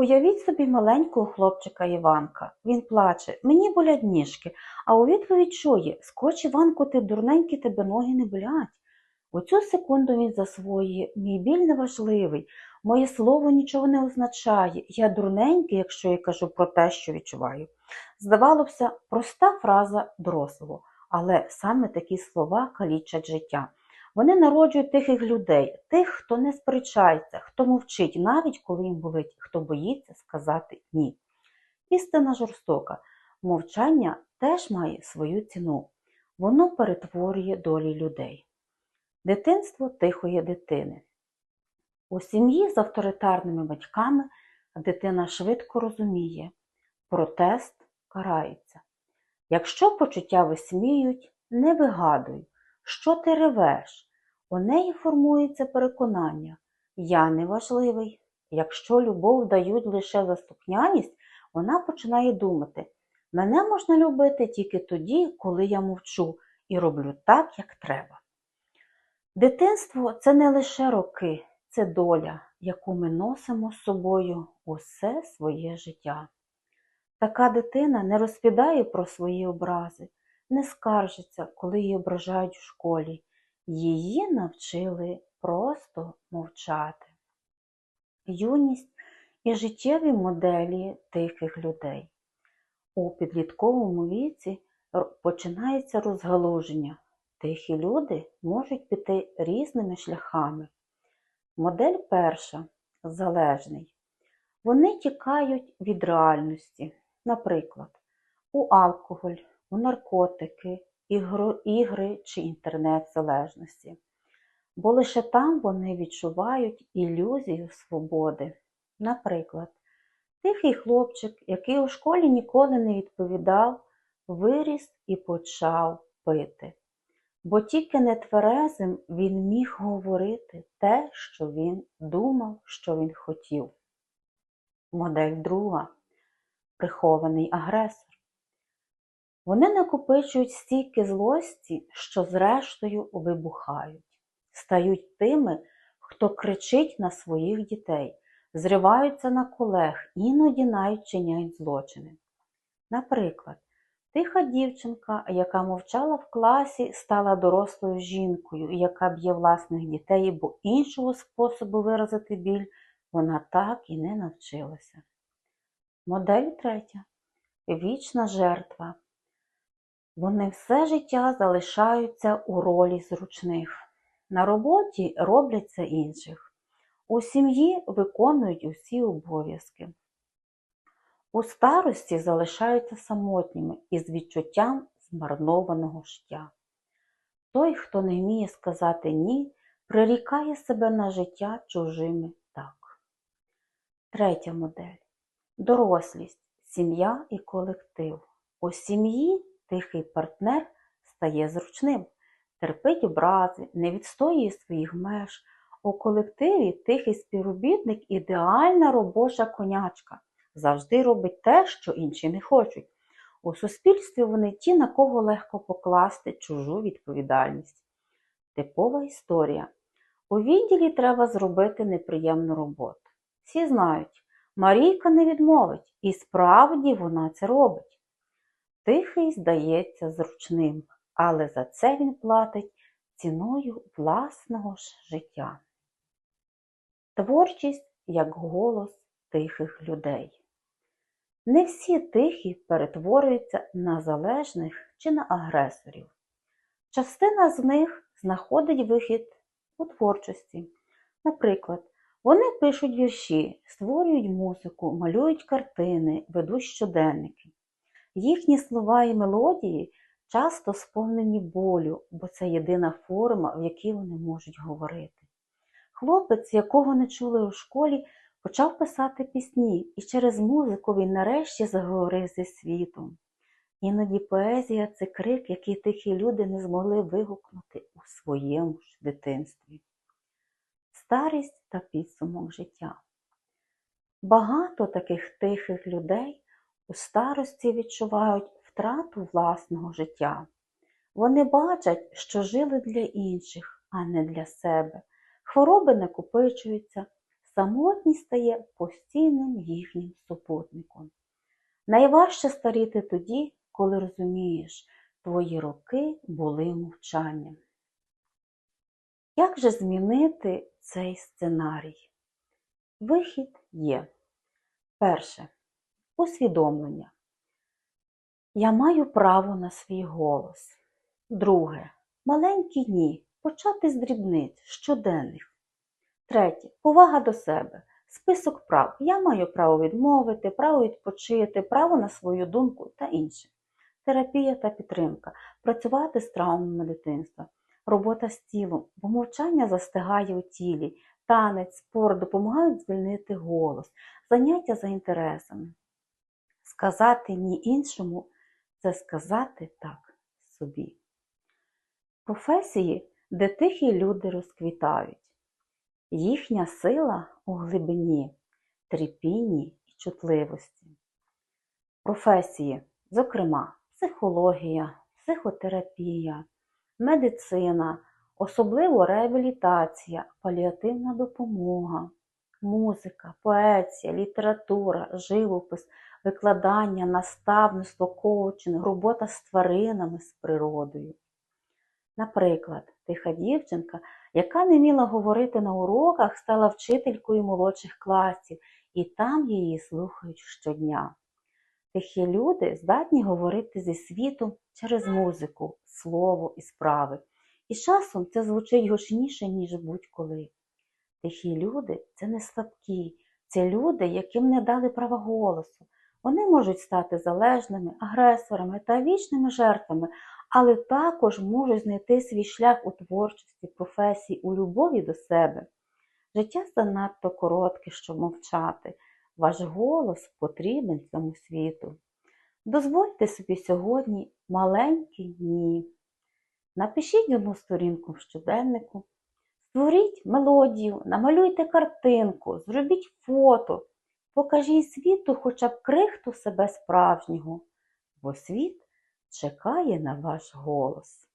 Уявіть собі маленького хлопчика Іванка. Він плаче, мені болять ніжки, а у відповідь чує Скоч, Іванку, ти дурненький, тебе ноги не болять. У цю секунду він засвоює мій біль неважливий, моє слово нічого не означає. Я дурненький, якщо я кажу про те, що відчуваю. Здавалося, проста фраза дорослого, але саме такі слова калічать життя. Вони народжують тихих людей, тих, хто не сперечається, хто мовчить, навіть коли їм болить, хто боїться сказати ні. Істина жорстока. Мовчання теж має свою ціну. Воно перетворює долі людей. Дитинство тихої дитини. У сім'ї з авторитарними батьками дитина швидко розуміє, протест карається. Якщо почуття висміють, не вигадуй, що ти ревеш. У неї формується переконання Я неважливий. Якщо любов дають лише за слухняність, вона починає думати мене можна любити тільки тоді, коли я мовчу і роблю так, як треба. Дитинство це не лише роки, це доля, яку ми носимо з собою усе своє життя. Така дитина не розповідає про свої образи, не скаржиться, коли її ображають в школі. Її навчили просто мовчати. Юність і життєві моделі тихих людей. У підлітковому віці починається розгалуження. Тихі люди можуть піти різними шляхами. Модель перша залежний. Вони тікають від реальності, наприклад, у алкоголь, у наркотики, ігри чи інтернет-залежності. Бо лише там вони відчувають ілюзію свободи. Наприклад, тихий хлопчик, який у школі ніколи не відповідав, виріс і почав пити. Бо тільки нетверезим він міг говорити те, що він думав, що він хотів. Модель друга прихований агресор. Вони накопичують стільки злості, що зрештою вибухають, стають тими, хто кричить на своїх дітей, зриваються на колег, іноді навіть чиняють злочини. Наприклад, тиха дівчинка, яка мовчала в класі, стала дорослою жінкою, яка б'є власних дітей, бо іншого способу виразити біль вона так і не навчилася. Модель третя вічна жертва. Вони все життя залишаються у ролі зручних. На роботі робляться інших. У сім'ї виконують усі обов'язки. У старості залишаються самотніми і з відчуттям змарнованого життя. Той, хто не вміє сказати ні, прирікає себе на життя чужими так. Третя модель дорослість, сім'я і колектив. У сім'ї тихий партнер стає зручним, терпить образи, не відстоює своїх меж. У колективі тихий співробітник ідеальна робоча конячка, завжди робить те, що інші не хочуть. У суспільстві вони ті, на кого легко покласти чужу відповідальність. Типова історія. У відділі треба зробити неприємну роботу. Всі знають, Марійка не відмовить, і справді вона це робить. Тихий здається зручним, але за це він платить ціною власного ж життя. Творчість як голос тихих людей. Не всі тихі перетворюються на залежних чи на агресорів. Частина з них знаходить вихід у творчості. Наприклад, вони пишуть вірші, створюють музику, малюють картини, ведуть щоденники. Їхні слова і мелодії часто сповнені болю, бо це єдина форма, в якій вони можуть говорити. Хлопець, якого не чули у школі, почав писати пісні, і через музику він нарешті заговорив зі світом. Іноді поезія це крик, який тихі люди не змогли вигукнути у своєму ж дитинстві. Старість та підсумок життя. Багато таких тихих людей у старості відчувають втрату власного життя. Вони бачать, що жили для інших, а не для себе. Хвороби накопичуються, самотність стає постійним їхнім супутником. Найважче старіти тоді, коли розумієш, твої роки були мовчанням. Як же змінити цей сценарій? Вихід є. Перше. Усвідомлення. Я маю право на свій голос. Друге. Маленькі ні. Почати з дрібниць, щоденних. Третє. Повага до себе. Список прав. Я маю право відмовити, право відпочити, право на свою думку та інше. Терапія та підтримка. Працювати з травмами дитинства. Робота з тілом, бо мовчання застигає у тілі. Танець, спорт допомагають звільнити голос, заняття за інтересами. Сказати ні іншому це сказати так собі. Професії, де тихі люди розквітають. Їхня сила у глибині, тріпінні і чутливості. Професії, зокрема, психологія, психотерапія, медицина, особливо реабілітація, паліативна допомога, музика, поезія, література, живопис, викладання, наставництво, коучинг, робота з тваринами, з природою. Наприклад, тиха дівчинка, яка не вміла говорити на уроках, стала вчителькою молодших класів, і там її слухають щодня. Тихі люди здатні говорити зі світом через музику, слово і справи. І часом це звучить гучніше, ніж будь-коли. Тихі люди це не слабкі, це люди, яким не дали права голосу. Вони можуть стати залежними, агресорами та вічними жертвами, але також можуть знайти свій шлях у творчості, професії, у любові до себе. Життя занадто коротке, щоб мовчати. Ваш голос потрібен цьому світу. Дозвольте собі сьогодні маленькі ні. Напишіть одну сторінку в щоденнику, створіть мелодію, намалюйте картинку, зробіть фото, покажіть світу хоча б крихту себе справжнього, бо світ чекає на ваш голос.